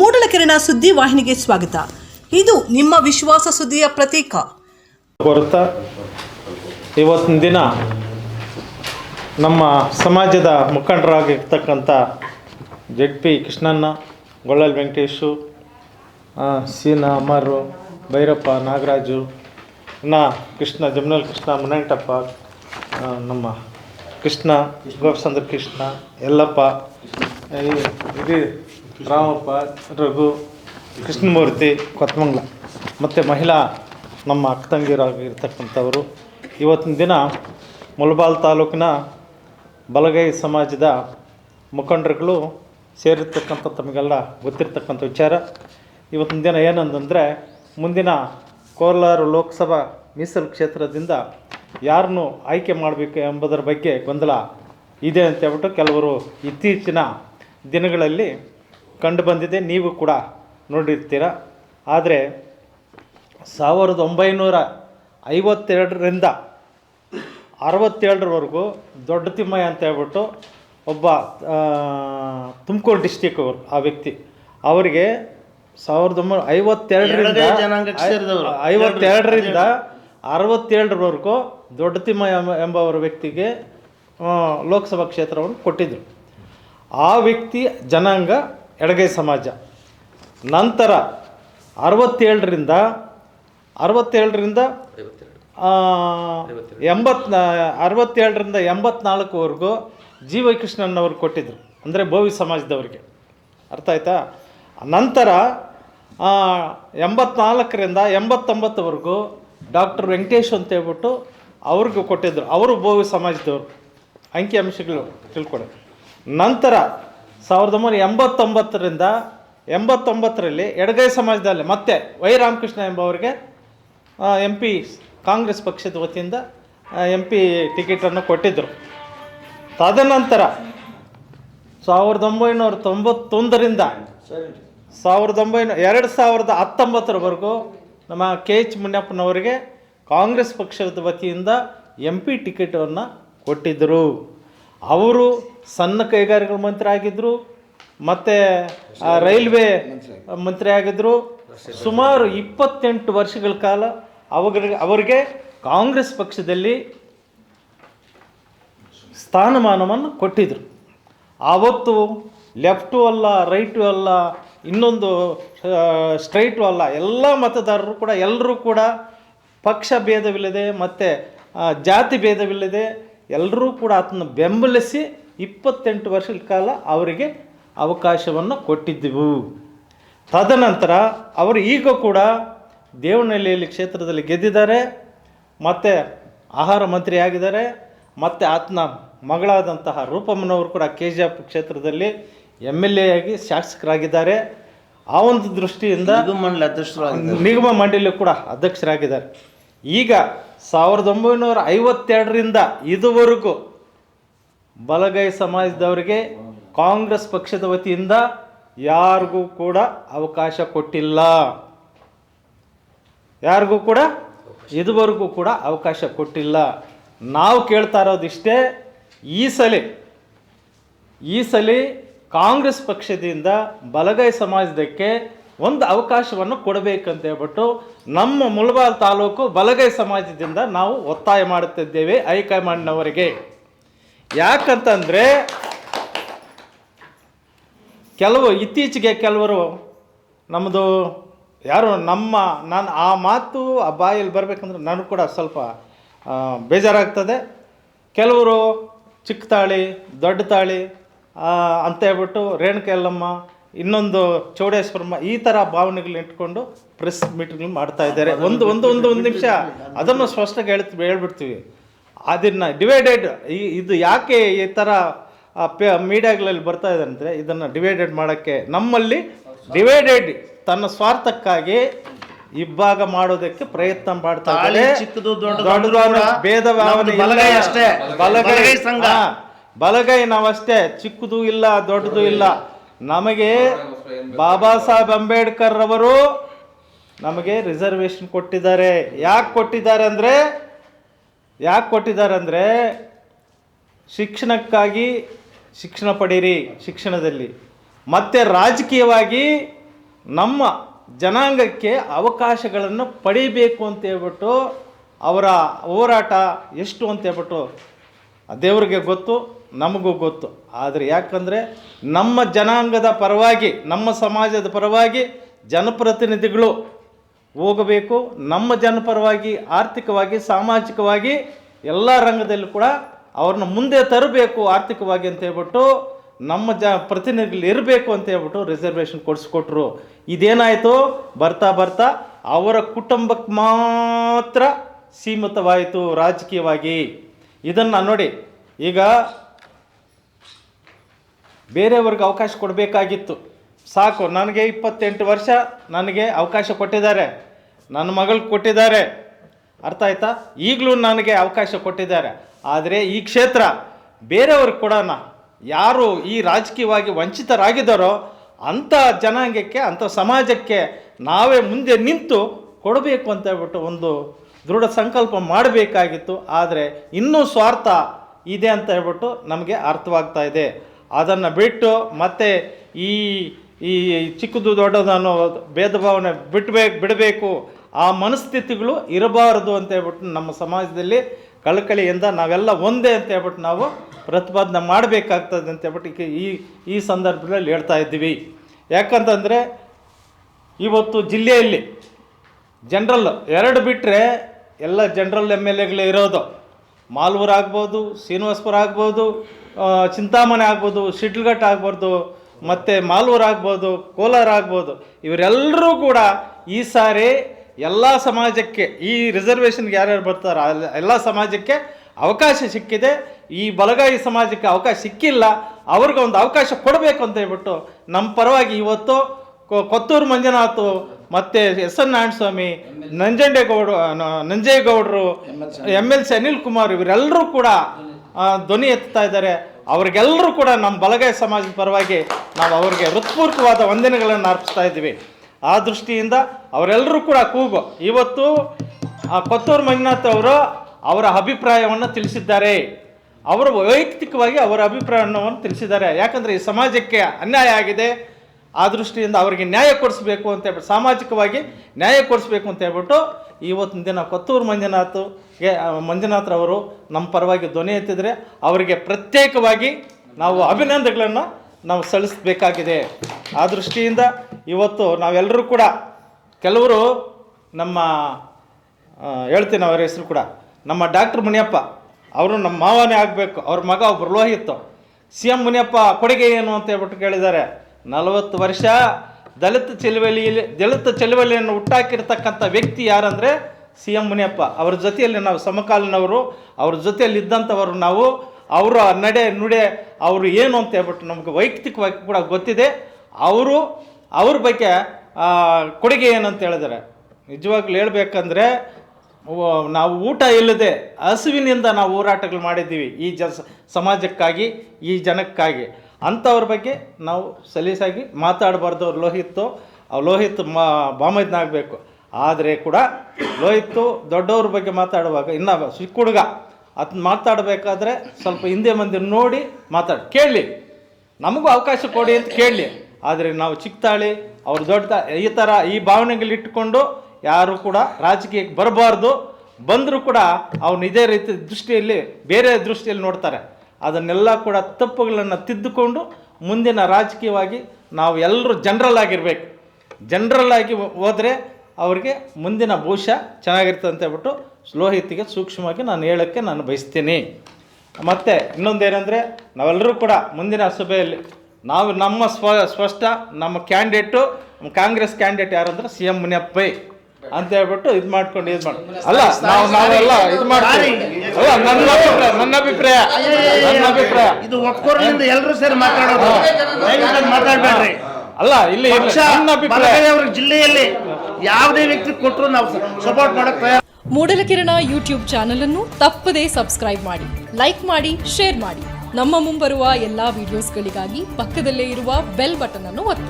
ಮೂಡಲಕೆರೆನ ಸುದ್ದಿ ವಾಹಿನಿಗೆ ಸ್ವಾಗತ. ಇದು ನಿಮ್ಮ ವಿಶ್ವಾಸ ಸುದ್ದಿಯ ಪ್ರತೀಕ. ಇವತ್ತಿನ ದಿನ ನಮ್ಮ ಸಮಾಜದ ಮುಖಂಡರಾಗಿರ್ತಕ್ಕಂಥ ಜಡ್ ಪಿ ಕೃಷ್ಣಣ್ಣ ಗೊಳ್ಳಲ್ ವೆಂಕಟೇಶು ಸೀನಾ, ಅಮರು, ಭೈರಪ್ಪ, ನಾಗರಾಜು, ನ, ಕೃಷ್ಣ, ಜಮ್ನಲ್ ಕೃಷ್ಣ ಮುನಂಟಪ್ಪ ನಮ್ಮ ಕೃಷ್ಣ ಗೋಪಚಂದ್ರ ಕೃಷ್ಣ, ಯಲ್ಲಪ್ಪ, ಈ- ಇದು ರಾಮಪ್ಪ, ರಘು, ಕೃಷ್ಣಮೂರ್ತಿ ಕೊತ್ತಮಂಗ್ಲ ಮತ್ತು ಮಹಿಳಾ ನಮ್ಮ ಅಕ್ಕ ತಂಗಿರಾಗಿರ್ತಕ್ಕಂಥವರು ಇವತ್ತಿನ ದಿನ ಮುಳಬಾಲ್ ತಾಲೂಕಿನ ಬಲಗೈ ಸಮಾಜದ ಮುಖಂಡರುಗಳು ಸೇರಿರ್ತಕ್ಕಂಥ ತಮಗೆಲ್ಲ ಗೊತ್ತಿರ್ತಕ್ಕಂಥ ವಿಚಾರ. ಇವತ್ತಿನ ದಿನ ಏನಂತಂದರೆ ಮುಂದಿನ ಕೋಲಾರ ಲೋಕಸಭಾ ಮೀಸಲು ಕ್ಷೇತ್ರದಿಂದ ಯಾರನ್ನು ಆಯ್ಕೆ ಮಾಡಬೇಕು ಎಂಬುದರ ಬಗ್ಗೆ ಗೊಂದಲ ಇದೆ ಅಂತ ಹೇಳ್ಬಿಟ್ಟು ಕೆಲವರು ಇತ್ತೀಚಿನ ದಿನಗಳಲ್ಲಿ ಕಂಡು ಬಂದಿದೆ. ನೀವು ಕೂಡ ನೋಡಿರ್ತೀರ. ಆದರೆ ಸಾವಿರದ ಒಂಬೈನೂರ ಐವತ್ತೆರಡರಿಂದ ಅರವತ್ತೇಳರವರೆಗೂ ದೊಡ್ಡ ತಿಮ್ಮಯ್ಯ ಅಂತ ಹೇಳ್ಬಿಟ್ಟು ಒಬ್ಬ ತುಮಕೂರು ಡಿಸ್ಟಿಕ್ ಅವರು ಆ ವ್ಯಕ್ತಿ. ಅವರಿಗೆ ಸಾವಿರದ ಒಂಬೈನೂರ ಐವತ್ತೆರಡರಿಂದ. ಐವತ್ತೆರಡರಿಂದ ಅರವತ್ತೇಳರವರೆಗೂ ದೊಡ್ಡ ತಿಮ್ಮಯ್ಯ ಎಂಬ- ಎಂಬವರ ವ್ಯಕ್ತಿಗೆ ಲೋಕಸಭಾ ಕ್ಷೇತ್ರವನ್ನು ಕೊಟ್ಟಿದ್ದರು ಆ ವ್ಯಕ್ತಿ ಜನಾಂಗ ಎಡಗೈ ಸಮಾಜ. ನಂತರ ಅರವತ್ತೇಳರಿಂದ ಅರವತ್ತೇಳರಿಂದ ಎಂಬತ್, ಅರವತ್ತೇಳರಿಂದ ಎಂಬತ್ನಾಲ್ಕುವರೆಗೂ ಜಿ ವೈ ಕೊಟ್ಟಿದ್ದರು ಅಂದರೆ ಭೋವಿ ಸಮಾಜದವರಿಗೆ. ಅರ್ಥ ಆಯ್ತಾ? ನಂತರ ಎಂಬತ್ನಾಲ್ಕರಿಂದ ಎಂಬತ್ತೊಂಬತ್ತವರೆಗೂ ಡಾಕ್ಟರ್ ವೆಂಕಟೇಶ್ ಅಂತ ಹೇಳ್ಬಿಟ್ಟು ಅವ್ರಿಗೂ ಕೊಟ್ಟಿದ್ದರು ಅವರು ಭೋವಿ ಸಮಾಜದವರು. ಅಂಕಿ ಅಂಶಗಳು ತಿಳ್ಕೊಡಿ ನಂತರ ಸಾವಿರದ ಒಂಬೈನೂರ ಎಂಬತ್ತೊಂಬತ್ತರಿಂದ ಎಂಬತ್ತೊಂಬತ್ತರಲ್ಲಿ ಎಡಗೈ ಸಮಾಜದಲ್ಲಿ ಮತ್ತೆ ವೈ ರಾಮಕೃಷ್ಣ ಎಂಬವರಿಗೆ ಎಂ ಪಿ ಕಾಂಗ್ರೆಸ್ ಪಕ್ಷದ ವತಿಯಿಂದ ಎಂ ಪಿ ಟಿಕೆಟನ್ನು ಕೊಟ್ಟಿದ್ದರು ತದನಂತರ ಸಾವಿರದ ಒಂಬೈನೂರ ತೊಂಬತ್ತೊಂದರಿಂದ ಸಾವಿರದ ಒಂಬೈನೂರ, ಎರಡು ಸಾವಿರದ ಹತ್ತೊಂಬತ್ತರವರೆಗೂ ನಮ್ಮ ಕೆ ಎಚ್ ಮುನಿಯಪ್ಪನವರಿಗೆ ಕಾಂಗ್ರೆಸ್ ಪಕ್ಷದ ವತಿಯಿಂದ ಎಂ ಪಿ ಟಿಕೆಟನ್ನು ಕೊಟ್ಟಿದ್ದರು ಅವರು ಸಣ್ಣ ಕೈಗಾರಿಕಾ ಮಂತ್ರಿ ಆಗಿದ್ದರು ಮತ್ತು ರೈಲ್ವೆ ಮಂತ್ರಿ ಆಗಿದ್ದರು ಸುಮಾರು ಇಪ್ಪತ್ತೆಂಟು ವರ್ಷಗಳ ಕಾಲ ಅವರಿಗೆ ಅವರಿಗೆ ಕಾಂಗ್ರೆಸ್ ಪಕ್ಷದಲ್ಲಿ ಸ್ಥಾನಮಾನವನ್ನು ಕೊಟ್ಟಿದ್ದರು ಆವತ್ತು ಲೆಫ್ಟು ಅಲ್ಲ, ರೈಟು ಅಲ್ಲ, ಇನ್ನೊಂದು ಸ್ಟ್ರೈಟು ಅಲ್ಲ, ಎಲ್ಲ ಮತದಾರರು ಕೂಡ, ಎಲ್ಲರೂ ಕೂಡ ಪಕ್ಷ ಭೇದವಿಲ್ಲದೆ ಮತ್ತು ಜಾತಿ ಭೇದವಿಲ್ಲದೆ ಎಲ್ಲರೂ ಕೂಡ ಆತನ ಬೆಂಬಲಿಸಿ ಇಪ್ಪತ್ತೆಂಟು ವರ್ಷಗಳ ಕಾಲ ಅವರಿಗೆ ಅವಕಾಶವನ್ನು ಕೊಟ್ಟಿದ್ದೆವು. ತದನಂತರ ಅವರು ಈಗ ಕೂಡ ದೇವನಹಳ್ಳಿಯಲ್ಲಿ ಕ್ಷೇತ್ರದಲ್ಲಿ ಗೆದ್ದಿದ್ದಾರೆ ಮತ್ತು ಆಹಾರ ಮಂತ್ರಿ ಆಗಿದ್ದಾರೆ ಮತ್ತು ಆತನ ಮಗಳಾದಂತಹ ರೂಪಮ್ಮನವರು ಕೂಡ ಕೆ ಜಿ ಎಫ್ ಕ್ಷೇತ್ರದಲ್ಲಿ ಎಂ ಎಲ್ ಎ ಆಗಿ ಶಾಸಕರಾಗಿದ್ದಾರೆ. ಆ ಒಂದು ದೃಷ್ಟಿಯಿಂದ ಮಂಡಳಿ ನಿಗಮ ಮಂಡಳಿ ಕೂಡ ಅಧ್ಯಕ್ಷರಾಗಿದ್ದಾರೆ. ಈಗ ಸಾವಿರದ ಒಂಬೈನೂರ ಐವತ್ತೆರಡರಿಂದ ಇದುವರೆಗೂ ಬಲಗೈ ಸಮಾಜದವರಿಗೆ ಕಾಂಗ್ರೆಸ್ ಪಕ್ಷದ ವತಿಯಿಂದ ಯಾರಿಗೂ ಕೂಡ ಅವಕಾಶ ಕೊಟ್ಟಿಲ್ಲ. ಯಾರಿಗೂ ಕೂಡ? ಇದುವರೆಗೂ ಕೂಡ ಅವಕಾಶ ಕೊಟ್ಟಿಲ್ಲ. ನಾವು ಕೇಳ್ತಾ ಇರೋದಿಷ್ಟೇ ಈ ಸಲ ಈ ಸಲ ಕಾಂಗ್ರೆಸ್ ಪಕ್ಷದಿಂದ ಬಲಗೈ ಸಮಾಜದಕ್ಕೆ ಒಂದು ಅವಕಾಶವನ್ನು ಕೊಡಬೇಕಂತ ಹೇಳ್ಬಿಟ್ಟು ನಮ್ಮ ಮುಳಬಾಲ್ ತಾಲೂಕು ಬಲಗೈ ಸಮಾಜದಿಂದ ನಾವು ಒತ್ತಾಯ ಮಾಡುತ್ತಿದ್ದೇವೆ ಹೈಕಮಾಂಡ್ನವರಿಗೆ ಯಾಕಂತಂದರೆ ಕೆಲವು ಇತ್ತೀಚೆಗೆ ಕೆಲವರು ನಮ್ಮದು ಯಾರು ನಮ್ಮ ನಾನು ಆ ಮಾತು ಆ ಬಾಯಲ್ಲಿ ಬರಬೇಕಂದ್ರೆ ನನಗೆ ಕೂಡ ಸ್ವಲ್ಪ ಬೇಜಾರಾಗ್ತದೆ. ಕೆಲವರು ಚಿಕ್ಕ ತಾಳಿ, ದೊಡ್ಡ ತಾಳಿ ಅಂತ ಹೇಳ್ಬಿಟ್ಟು ರೇಣುಕ ಎಲ್ಲಮ್ಮ ಇನ್ನೊಂದು ಚೌಡೇಶ್ವರಮ್ಮ ಈ ಥರ ಭಾವನೆಗಳು ಇಟ್ಕೊಂಡು ಪ್ರೆಸ್ ಮೀಟಿಂಗ್ ಮಾಡ್ತಾ ಇದ್ದಾರೆ. ಒಂದು ಒಂದು ಒಂದು ಒಂದು ನಿಮಿಷ ಅದನ್ನು ಸ್ಪಷ್ಟವಾಗಿ ಹೇಳ್ತೀವಿ ಹೇಳ್ಬಿಡ್ತೀವಿ. ಅದನ್ನು ಡಿವೈಡೆಡ್ ಈ ಇದು ಯಾಕೆ ಈ ಥರ ಮೀಡಿಯಾಗಳಲ್ಲಿ ಬರ್ತಾ ಇದೆ ಅಂದರೆ ಇದನ್ನು ಡಿವೈಡೆಡ್ ಮಾಡೋಕ್ಕೆ ನಮ್ಮಲ್ಲಿ ಡಿವೈಡೆಡ್ ತನ್ನ ಸ್ವಾರ್ಥಕ್ಕಾಗಿ ಇಬ್ಬಾಗ ಮಾಡೋದಕ್ಕೆ ಪ್ರಯತ್ನ ಮಾಡ್ತಾ ತಾಳಿ ಚಿಕ್ಕದು, ಭೇದ ಭಾವನೆ ಬಲಗೈ ಅಷ್ಟೇ. ಬಲಗೈ ಬಲಗೈ ಸಂಘ. ಬಲಗೈ ನಾವಷ್ಟೇ. ಚಿಕ್ಕದು ಇಲ್ಲ ದೊಡ್ಡದು ಇಲ್ಲ. ನಮಗೆ ಬಾಬಾ ಸಾಹೇಬ್ ಅಂಬೇಡ್ಕರ್ ರವರು ನಮಗೆ ರಿಸರ್ವೇಶನ್ ಕೊಟ್ಟಿದ್ದಾರೆ. ಯಾಕೆ ಕೊಟ್ಟಿದ್ದಾರೆ ಅಂದರೆ ಯಾಕೆ ಕೊಟ್ಟಿದ್ದಾರೆ ಅಂದರೆ ಶಿಕ್ಷಣಕ್ಕಾಗಿ ಶಿಕ್ಷಣ ಪಡೀರಿ ಶಿಕ್ಷಣದಲ್ಲಿ. ಮತ್ತು ರಾಜಕೀಯವಾಗಿ ನಮ್ಮ ಜನಾಂಗಕ್ಕೆ ಅವಕಾಶಗಳನ್ನು ಪಡೀಬೇಕು ಅಂತ ಹೇಳ್ಬಿಟ್ಟು ಅವರ ಹೋರಾಟ ಎಷ್ಟು ಅಂತ ಹೇಳ್ಬಿಟ್ಟು ದೇವರಿಗೆ ಗೊತ್ತು, ನಮಗೂ ಗೊತ್ತು. ಆದರೆ ಯಾಕಂದರೆ ನಮ್ಮ ಜನಾಂಗದ ಪರವಾಗಿ, ನಮ್ಮ ಸಮಾಜದ ಪರವಾಗಿ ಜನಪ್ರತಿನಿಧಿಗಳು ಹೋಗಬೇಕು. ನಮ್ಮ ಜನಪರವಾಗಿ ಆರ್ಥಿಕವಾಗಿ, ಸಾಮಾಜಿಕವಾಗಿ ಎಲ್ಲ ರಂಗದಲ್ಲೂ ಕೂಡ ಅವ್ರನ್ನ ಮುಂದೆ ತರಬೇಕು ಆರ್ಥಿಕವಾಗಿ ಅಂತ ಹೇಳ್ಬಿಟ್ಟು ನಮ್ಮ ಜ ಪ್ರತಿನಿಧಿಗಳು ಇರಬೇಕು ಅಂತ ಹೇಳ್ಬಿಟ್ಟು ರಿಸರ್ವೇಷನ್ ಕೊಡಿಸ್ಕೊಟ್ರು. ಇದೇನಾಯಿತು? ಬರ್ತಾ ಬರ್ತಾ ಅವರ ಕುಟುಂಬಕ್ಕೆ ಮಾತ್ರ ಸೀಮಿತವಾಯಿತು ರಾಜಕೀಯವಾಗಿ. ಇದನ್ನು ನೋಡಿ, ಈಗ ಬೇರೆಯವ್ರಿಗೆ ಅವಕಾಶ ಕೊಡಬೇಕಾಗಿತ್ತು. ಸಾಕು, ನನಗೆ ಇಪ್ಪತ್ತೆಂಟು ವರ್ಷ ನನಗೆ ಅವಕಾಶ ಕೊಟ್ಟಿದ್ದಾರೆ. ನನ್ನ ಮಗಳು ಕೊಟ್ಟಿದ್ದಾರೆ. ಅರ್ಥ ಆಯ್ತಾ? ಈಗಲೂ ನನಗೆ ಅವಕಾಶ ಕೊಟ್ಟಿದ್ದಾರೆ. ಆದರೆ ಈ ಕ್ಷೇತ್ರ ಬೇರೆಯವ್ರಿಗೆ ಕೊಡೋಣ ಯಾರು ಈ ರಾಜಕೀಯವಾಗಿ ವಂಚಿತರಾಗಿದ್ದಾರೋ ಅಂಥ ಜನಾಂಗಕ್ಕೆ, ಅಂಥ ಸಮಾಜಕ್ಕೆ ನಾವೇ ಮುಂದೆ ನಿಂತು ಕೊಡಬೇಕು ಅಂತ ಹೇಳ್ಬಿಟ್ಟು ಒಂದು ದೃಢ ಸಂಕಲ್ಪ ಮಾಡಬೇಕಾಗಿತ್ತು. ಆದರೆ ಇನ್ನೂ ಸ್ವಾರ್ಥ ಇದೆ ಅಂತ ಹೇಳ್ಬಿಟ್ಟು ನಮಗೆ ಅರ್ಥವಾಗ್ತಾ ಇದೆ. ಅದನ್ನು ಬಿಟ್ಟು ಮತ್ತೆ ಈ ಈ ಚಿಕ್ಕದು ದೊಡ್ಡದು ಅನ್ನೋ ಭೇದ ಭಾವನೆ ಬಿಟ್ಬೇಕು ಬಿಡಬೇಕು. ಆ ಮನಸ್ಥಿತಿಗಳು ಇರಬಾರದು ಅಂತ ಹೇಳ್ಬಿಟ್ಟು ನಮ್ಮ ಸಮಾಜದಲ್ಲಿ ಕಳಕಳಿಯಿಂದ ನಾವೆಲ್ಲ ಒಂದೇ ಅಂತ ಹೇಳ್ಬಿಟ್ಟು ನಾವು ಪ್ರತಿಪಾದನೆ ಮಾಡಬೇಕಾಗ್ತದೆ ಅಂತ ಹೇಳ್ಬಿಟ್ಟು ಈ ಈ ಸಂದರ್ಭದಲ್ಲಿ ಹೇಳ್ತಾ ಇದ್ದೀವಿ. ಯಾಕಂತಂದರೆ ಇವತ್ತು ಜಿಲ್ಲೆಯಲ್ಲಿ ಜನರಲ್ ಎರಡು ಬಿಟ್ಟರೆ ಎಲ್ಲ ಜನರಲ್ ಎಂ ಎಲ್ ಎಗಳೇ ಇರೋದು. ಮಾಲ್ವೂರು ಆಗ್ಬೋದು ಶ್ರೀನಿವಾಸ್ಪುರ ಆಗ್ಬೋದು ಚಿಂತಾಮಣಿ ಆಗ್ಬೋದು, ಶಿಡ್ಲಘಟ್ಟ ಆಗ್ಬೋದು ಮತ್ತು ಮಾಲೂರು ಆಗ್ಬೋದು ಕೋಲಾರ ಆಗ್ಬೋದು ಇವರೆಲ್ಲರೂ ಕೂಡ ಈ ಸಾರಿ ಎಲ್ಲ ಸಮಾಜಕ್ಕೆ ಈ ರಿಸರ್ವೇಷನ್ಗೆ ಯಾರ್ಯಾರು ಬರ್ತಾರೋ ಅಲ್ಲಿ ಎಲ್ಲ ಸಮಾಜಕ್ಕೆ ಅವಕಾಶ ಸಿಕ್ಕಿದೆ. ಈ ಬಲಗಾಯಿ ಸಮಾಜಕ್ಕೆ ಅವಕಾಶ ಸಿಕ್ಕಿಲ್ಲ. ಅವ್ರಿಗೆ ಒಂದು ಅವಕಾಶ ಕೊಡಬೇಕು ಅಂತ ಹೇಳ್ಬಿಟ್ಟು ನಮ್ಮ ಪರವಾಗಿ ಇವತ್ತು ಕೊತ್ತೂರು ಮಂಜುನಾಥ್ ಮತ್ತು S N Narayanaswamy ನಂಜಂಡೇಗೌಡ ನಂಜೇಗೌಡರು M L C Anil Kumar ಇವರೆಲ್ಲರೂ ಕೂಡ ಧ್ವನಿ ಎತ್ತಾ ಇದ್ದಾರೆ. ಅವ್ರಿಗೆಲ್ಲರೂ ಕೂಡ ನಮ್ಮ ಬಲಗೈ ಸಮಾಜದ ಪರವಾಗಿ ನಾವು ಅವರಿಗೆ ಹೃತ್ಪೂರ್ವಕವಾದ ವಂದನೆಗಳನ್ನು ಅರ್ಪಿಸ್ತಾ ಇದ್ದೀವಿ. ಆ ದೃಷ್ಟಿಯಿಂದ ಅವರೆಲ್ಲರೂ ಕೂಡ ಕೂಗು. ಇವತ್ತು ಕೊತ್ತೂರು ಮಂಜುನಾಥ್ ಅವರು ಅವರ ಅಭಿಪ್ರಾಯವನ್ನು ತಿಳಿಸಿದ್ದಾರೆ. ಅವರು ವೈಯಕ್ತಿಕವಾಗಿ ಅವರ ಅಭಿಪ್ರಾಯವನ್ನು ತಿಳಿಸಿದ್ದಾರೆ. ಯಾಕಂದರೆ ಈ ಸಮಾಜಕ್ಕೆ ಅನ್ಯಾಯ ಆಗಿದೆ. ಆ ದೃಷ್ಟಿಯಿಂದ ಅವರಿಗೆ ನ್ಯಾಯ ಕೊಡಿಸ್ಬೇಕು ಅಂತ ಹೇಳ್ಬಿಟ್ಟು, ಸಾಮಾಜಿಕವಾಗಿ ನ್ಯಾಯ ಕೊಡಿಸ್ಬೇಕು ಅಂತ ಹೇಳ್ಬಿಟ್ಟು ಇವತ್ತಿನ ದಿನ ಕೊತ್ತೂರು ಮಂಜುನಾಥ್ಗೆ ಆ, ಮಂಜುನಾಥ್ರವರು ನಮ್ಮ ಪರವಾಗಿ ಧ್ವನಿ ಎತ್ತಿದರೆ ಅವರಿಗೆ ಪ್ರತ್ಯೇಕವಾಗಿ ನಾವು ಅಭಿನಂದನೆಗಳನ್ನು ನಾವು ಸಲ್ಲಿಸಬೇಕಾಗಿದೆ. ಆ ದೃಷ್ಟಿಯಿಂದ ಇವತ್ತು ನಾವೆಲ್ಲರೂ ಕೂಡ ಕೆಲವರು ನಮ್ಮ ಹೇಳ್ತೀನಿ ಅವರ ಹೆಸರು ಕೂಡ ನಮ್ಮ ಡಾಕ್ಟರ್ ಮುನಿಯಪ್ಪ ಅವರು ನಮ್ಮ ಮಾವನೇ ಆಗಬೇಕು ಅವ್ರ ಮಗ ಒಬ್ಬರು ಲೋಹಿತ್ತು ಸಿ ಎಂ ಮುನಿಯಪ್ಪ ಕೊಡುಗೆ ಏನು ಅಂತ ಹೇಳ್ಬಿಟ್ಟು ಕೇಳಿದ್ದಾರೆ. ನಲವತ್ತು ವರ್ಷ ದಲಿತ ಚಳವಳಿಯಲ್ಲಿ, ದಲಿತ ಚಳವಳಿಯನ್ನು ಹುಟ್ಟಾಕಿರ್ತಕ್ಕಂಥ ವ್ಯಕ್ತಿ ಯಾರಂದರೆ ಸಿ ಎಂ ಮುನಿಯಪ್ಪ. ಅವ್ರ ಜೊತೆಯಲ್ಲಿ ನಾವು ಸಮಕಾಲೀನವರು, ಅವ್ರ ಜೊತೆಯಲ್ಲಿ ಇದ್ದಂಥವರು ನಾವು, ಅವರ ನಡೆ ನುಡೆ, ಅವರು ಏನು ಅಂತ ಹೇಳ್ಬಿಟ್ಟು ನಮಗೆ ವೈಯಕ್ತಿಕವಾಗಿ ಕೂಡ ಗೊತ್ತಿದೆ. ಅವರು, ಅವ್ರ ಬಗ್ಗೆ ಕೊಡುಗೆ ಏನಂತ ಹೇಳಿದರೆ, ನಿಜವಾಗ್ಲೂ ಹೇಳ್ಬೇಕಂದ್ರೆ ನಾವು ಊಟ ಇಲ್ಲದೆ ಹಸುವಿನಿಂದ ನಾವು ಹೋರಾಟಗಳು ಮಾಡಿದ್ದೀವಿ ಈ ಜ ಸಮಾಜಕ್ಕಾಗಿ, ಈ ಜನಕ್ಕಾಗಿ. ಅಂಥವ್ರ ಬಗ್ಗೆ ನಾವು ಸಲೀಸಾಗಿ ಮಾತಾಡಬಾರ್ದು ಅವ್ರು ಲೋಹಿತ್ತು. ಲೋಹಿತ್ ಮಾ ಬಾಮೈದ್ನಾಗಬೇಕು ಆದರೆ ಕೂಡ ಲೋಹಿತ್ತು ದೊಡ್ಡವ್ರ ಬಗ್ಗೆ ಮಾತಾಡುವಾಗ ಇನ್ನು ಚಿಕ್ಕ ಹುಡುಗ ಅದನ್ನ ಮಾತಾಡಬೇಕಾದ್ರೆ ಸ್ವಲ್ಪ ಹಿಂದೆ ಮಂದಿ ನೋಡಿ ಮಾತಾಡಿ. ಕೇಳಲಿ ನಮಗೂ ಅವಕಾಶ ಕೊಡಿ ಅಂತ ಕೇಳಲಿ ಆದರೆ ನಾವು ಚಿಕ್ಕತಾಳಿ ಅವ್ರು ದೊಡ್ಡ ಈ ಥರ ಈ ಭಾವನೆಗಳಿಟ್ಟುಕೊಂಡು ಯಾರು ಕೂಡ ರಾಜಕೀಯಕ್ಕೆ ಬರಬಾರ್ದು. ಬಂದರೂ ಕೂಡ ಅವನು ಇದೇ ರೀತಿ ದೃಷ್ಟಿಯಲ್ಲಿ, ಬೇರೆ ದೃಷ್ಟಿಯಲ್ಲಿ ನೋಡ್ತಾರೆ. ಅದನ್ನೆಲ್ಲ ಕೂಡ ತಪ್ಪುಗಳನ್ನು ತಿದ್ದುಕೊಂಡು ಮುಂದಿನ ರಾಜಕೀಯವಾಗಿ ನಾವು ಎಲ್ಲರೂ ಜನರಲ್ ಆಗಿರಬೇಕು. ಜನರಲ್ ಆಗಿ ಹೋದರೆ ಅವರಿಗೆ ಮುಂದಿನ ಭವಿಷ್ಯ ಚೆನ್ನಾಗಿರ್ತದೆ ಅಂತ ಹೇಳ್ಬಿಟ್ಟು ಸ್ಲೋಹಿತಿಗೆ ಸೂಕ್ಷ್ಮವಾಗಿ ನಾನು ಹೇಳೋಕ್ಕೆ ನಾನು ಬಯಸ್ತೀನಿ. ಮತ್ತು ಇನ್ನೊಂದೇನೆಂದರೆ ನಾವೆಲ್ಲರೂ ಕೂಡ ಮುಂದಿನ ಸಭೆಯಲ್ಲಿ ನಾವು ನಮ್ಮ ಸ್ವ, ಸ್ಪಷ್ಟ ನಮ್ಮ ಕ್ಯಾಂಡಿಡೇಟು ಕಾಂಗ್ರೆಸ್ ಕ್ಯಾಂಡಿಡೇಟ್ ಯಾರಂದ್ರೆ ಸಿ ಎಂ ಮುನಿಯಪ್ಪೈ. ಅಂತ ಹೇಳ್ಬಿಟ್ಟು ಇದು ಮಾಡ್ಕೊಂಡು ಇದು ಮಾಡಿ ಅಲ್ಲ ನಾವು ನಾವೆಲ್ಲ ಇದು ಮಾಡ್ತೀವಿ ಅಲ್ಲ ನನ್ನ ಅಭಿಪ್ರಾಯ ನನ್ನ ಅಭಿಪ್ರಾಯ ನನ್ನ ಅಭಿಪ್ರಾಯ ಇದು ಒಕ್ಕೋರ್ಲಿಂದ ಎಲ್ಲರೂ ಸೇರಿ. ಮಾತಾಡೋದು ಮಾತಾಡ್ಬೇಡ್ರಿ ಅಲ್ಲ ಇಲ್ಲಿ ನನ್ನ ಅಭಿಪ್ರಾಯ ಜಿಲ್ಲೆಯಲ್ಲಿ ಯಾವುದೇ ವ್ಯಕ್ತಿ ಕೊಟ್ಟರು ನಾವು ಸಪೋರ್ಟ್ ಮಾಡಕ್ ಮೂಡಲ ಮೂಡಲಕಿರಣ ಯೂಟ್ಯೂಬ್ ಚಾನಲ್ ಅನ್ನು ತಪ್ಪದೇ ಸಬ್ಸ್ಕ್ರೈಬ್ ಮಾಡಿ ಲೈಕ್ ಮಾಡಿ ಶೇರ್ ಮಾಡಿ ನಮ್ಮ ಮುಂಬರುವ ಎಲ್ಲಾ ವಿಡಿಯೋಸ್ಗಳಿಗಾಗಿ ಪಕ್ಕದಲ್ಲೇ ಇರುವ ಬೆಲ್ ಬಟನ್ ಅನ್ನು ಒತ್ತಿ